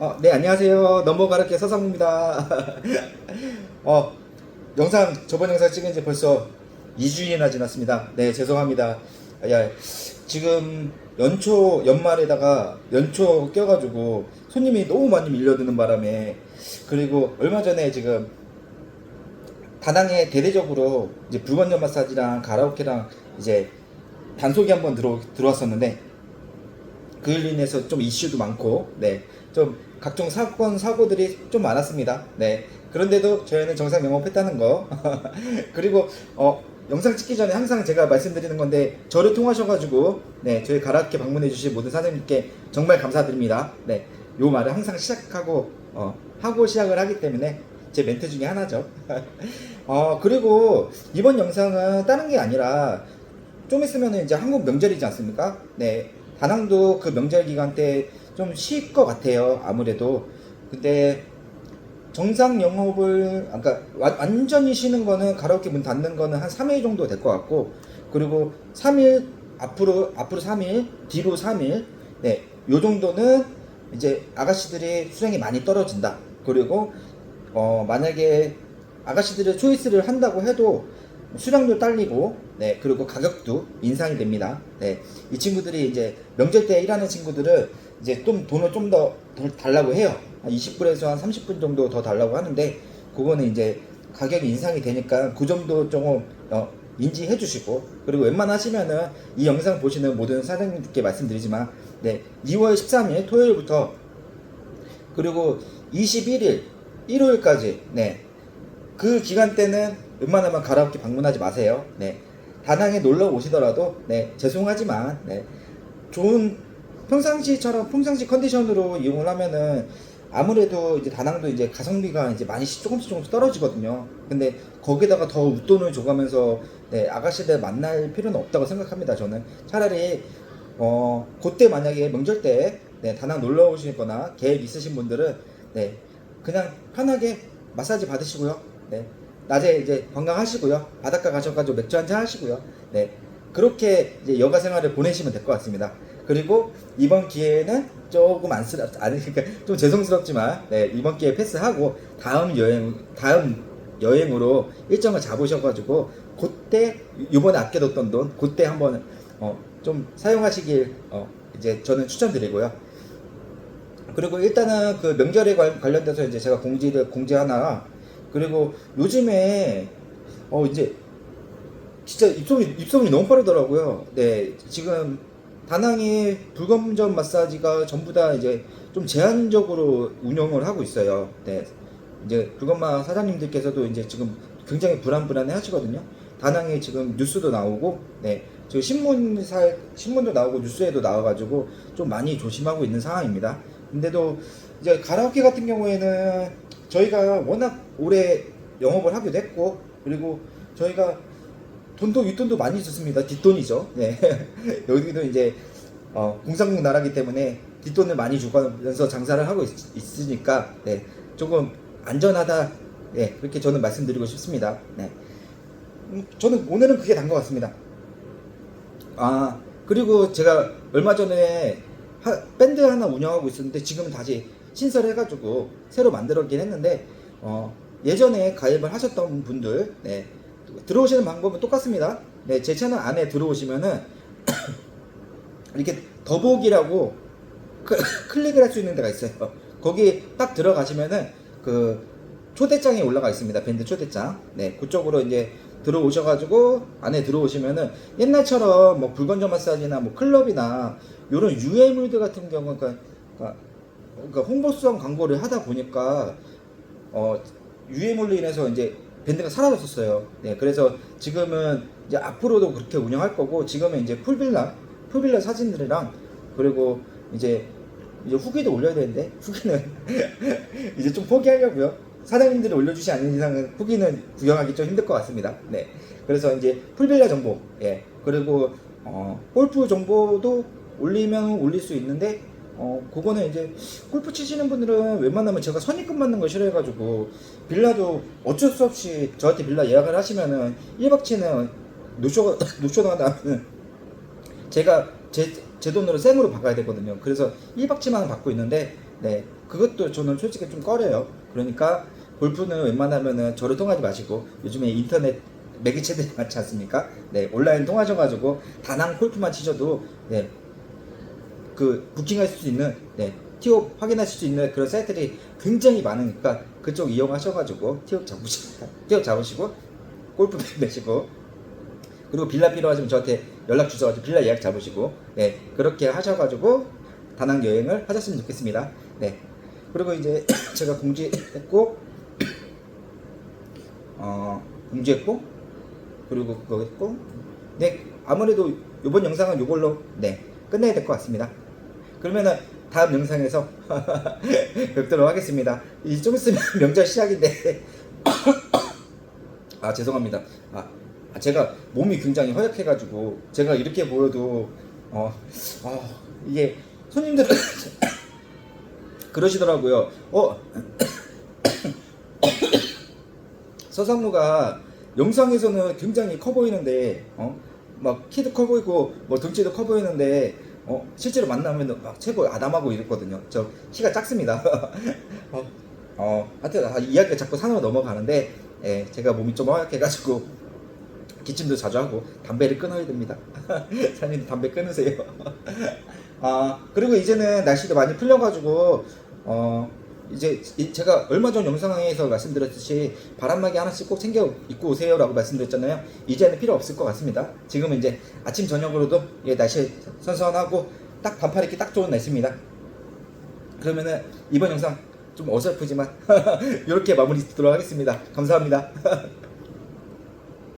어, 네, 안녕하세요. 넘버가르케 서상무입니다. 어, 영상, 저번 영상 찍은 지 벌써 2주일이나 지났습니다. 네, 죄송합니다. 아, 야, 지금 연초, 연말에다가 연초 껴가지고 손님이 너무 많이 밀려드는 바람에 그리고 얼마 전에 지금 다낭에 대대적으로 이제 불건전 마사지랑 가라오케랑 이제 단속이 한번 들어, 들어왔었는데 그로 인해서 좀 이슈도 많고, 네, 좀 각종 사건 사고들이 좀 많았습니다. 네, 그런데도 저희는 정상 영업했다는 거. 그리고 어 영상 찍기 전에 항상 제가 말씀드리는 건데 저를 통하셔가지고 네 저희 가라케 방문해 주신 모든 사장님께 정말 감사드립니다. 네, 요 말을 항상 시작하고 어 하고 시작을 하기 때문에 제 멘트 중에 하나죠. 어 그리고 이번 영상은 다른 게 아니라 좀 있으면 이제 한국 명절이지 않습니까? 네. 다낭도 그 명절 기간 때 좀 쉴 것 같아요. 아무래도. 근데 정상 영업을, 아까 완전히 쉬는 거는 가라오케 문 닫는 거는 한 3일 정도 될 것 같고, 그리고 3일, 앞으로, 앞으로 3일, 뒤로 3일, 네. 요 정도는 이제 아가씨들이 수량이 많이 떨어진다. 그리고, 어, 만약에 아가씨들이 초이스를 한다고 해도 수량도 딸리고 네 그리고 가격도 인상이 됩니다. 네이 친구들이 이제 명절 때 일하는 친구들은 이제 좀 돈을 좀 더 달라고 해요. 한 20불에서 한 30분 정도 더 달라고 하는데 그거는 이제 가격이 인상이 되니까 그 점도 조금 어, 인지해 주시고 그리고 웬만하시면은 이 영상 보시는 모든 사장님들께 말씀드리지만 네 2월 13일 토요일부터 그리고 21일 일요일까지 네 그 기간 때는 웬만하면 가라오케 방문하지 마세요. 네. 다낭에 놀러 오시더라도 네, 죄송하지만 네. 좋은 평상시처럼 평상시 컨디션으로 이용을 하면은 아무래도 이제 다낭도 이제 가성비가 이제 많이 조금씩 조금씩 떨어지거든요. 근데 거기다가 더 웃돈을 줘가면서 네, 아가씨들 만날 필요는 없다고 생각합니다. 저는 차라리 어 그때 만약에 명절 때 네, 다낭 놀러 오시거나 계획 있으신 분들은 네, 그냥 편하게 마사지 받으시고요. 네. 낮에 이제 관광하시고요. 바닷가 가셔가지고 맥주 한잔 하시고요. 네. 그렇게 이제 여가 생활을 보내시면 될 것 같습니다. 그리고 이번 기회에는 조금 안쓰럽, 아니, 그러니까 좀 죄송스럽지만, 네, 이번 기회에 패스하고 다음 여행, 다음 여행으로 일정을 잡으셔가지고, 그때, 요번에 아껴뒀던 돈, 그때 한번, 어, 좀 사용하시길, 어, 이제 저는 추천드리고요. 그리고 일단은 그 명절에 관- 관련돼서 이제 제가 공지를, 공지 하나, 그리고 요즘에 어 이제 진짜 입소문이 입소문이 너무 빠르더라고요. 네 지금 다낭의 불검전 마사지가 전부 다 이제 좀 제한적으로 운영을 하고 있어요. 네 이제 불검마 사장님들께서도 이제 지금 굉장히 불안불안해 하시거든요. 다낭에 지금 뉴스도 나오고 네 지금 신문사 신문도 나오고 뉴스에도 나와가지고 좀 많이 조심하고 있는 상황입니다. 근데도 이제 가라오케 같은 경우에는 저희가 워낙 오래 영업을 하기도 했고 그리고 저희가 돈도 윗돈도 많이 줬습니다. 뒷돈이죠. 네. 여기도 이제 어, 공산국 나라기 때문에 뒷돈을 많이 주면서 장사를 하고 있, 으니까 네. 조금 안전하다. 네. 그렇게 저는 말씀드리고 싶습니다. 네. 음, 저는 오늘은 그게 단 것 같습니다. 아 그리고 제가 얼마 전에 하- 밴드 하나 운영하고 있었는데 지금은 다시 신설해가지고 새로 만들었긴 했는데 어, 예전에 가입을 하셨던 분들 네, 들어오시는 방법은 똑같습니다. 네, 제 채널 안에 들어오시면은 이렇게 더보기라고 크- 클릭을 할 수 있는 데가 있어요. 거기 딱 들어가시면은 그 초대장이 올라가 있습니다. 밴드 초대장. 네, 그쪽으로 이제 들어오셔가지고 안에 들어오시면은 옛날처럼 뭐 불건전 마사지나 뭐 클럽이나 이런 유해물들 같은 경우 그러니까, 그러니까 홍보성 광고를 하다 보니까 어 유해물로 인해서 이제 밴드가 사라졌었어요. 네, 그래서 지금은 이제 앞으로도 그렇게 운영할 거고 지금은 이제 풀빌라 풀빌라 사진들이랑 그리고 이제 이제 후기도 올려야 되는데 후기는 이제 좀 포기하려고요. 사장님들이 올려주지 않는 이상은 후기는 구경하기 좀 힘들 것 같습니다. 네, 그래서 이제 풀빌라 정보, 예, 그리고 어, 골프 정보도 올리면 올릴 수 있는데 어, 그거는 이제 골프 치시는 분들은 웬만하면 제가 선입금 받는 걸 싫어해가지고 빌라도 어쩔 수 없이 저한테 빌라 예약을 하시면은 1박치는 노쇼가 노쇼가 나면은 제가 제, 제 돈으로 생으로 바꿔야 되거든요. 그래서 1박치만 받고 있는데 네 그것도 저는 솔직히 좀 꺼려요. 그러니까 골프는 웬만하면은 저를 통하지 마시고 요즘에 인터넷 매개체들이 많지 않습니까? 네, 온라인 통하셔가지고 다낭 골프만 치셔도 네, 그 부킹할 수 있는 네, 티옵 확인하실 수 있는 그런 사이트들이 굉장히 많으니까 그쪽 이용하셔가지고 티옵 잡으시 티옵 잡으시고 골프 내시고 그리고 빌라 필요하시면 저한테 연락 주셔가지고 빌라 예약 잡으시고 네 그렇게 하셔가지고 다낭 여행을 하셨으면 좋겠습니다. 네 그리고 이제 제가 공지했고 어 공지했고 그리고 그거 했고 네 아무래도 이번 영상은 이걸로 네 끝내야 될 것 같습니다. 그러면은 다음 영상에서 뵙도록 하겠습니다. 이 좀 있으면 명절 시작인데 아 죄송합니다. 아 아, 제가 몸이 굉장히 허약해가지고 제가 이렇게 보여도 어, 어 이게 손님들은 그러시더라고요. 어 서상무가 영상에서는 굉장히 커 보이는데 어 막 키도 커 보이고 뭐 등치도 커 보이는데 어 실제로 만나면 막 최고 아담하고 이랬거든요. 저 키가 작습니다. 어, 어 하여튼 아, 이야기가 자꾸 산으로 넘어가는데 예, 제가 몸이 좀 허약해가지고 기침도 자주 하고 담배를 끊어야 됩니다. 사장님 담배 끊으세요. 아 그리고 이제는 날씨도 많이 풀려가지고 어 이제 이- 제가 얼마 전 영상에서 말씀드렸듯이 바람막이 하나씩 꼭 챙겨 입고 오세요라고 말씀드렸잖아요. 이제는 필요 없을 것 같습니다. 지금은 이제 아침 저녁으로도 예, 날씨 선선하고 딱 반팔 입기 딱 좋은 날씨입니다. 그러면은 이번 영상 좀 어설프지만 이렇게 마무리 짓도록 하겠습니다. 감사합니다.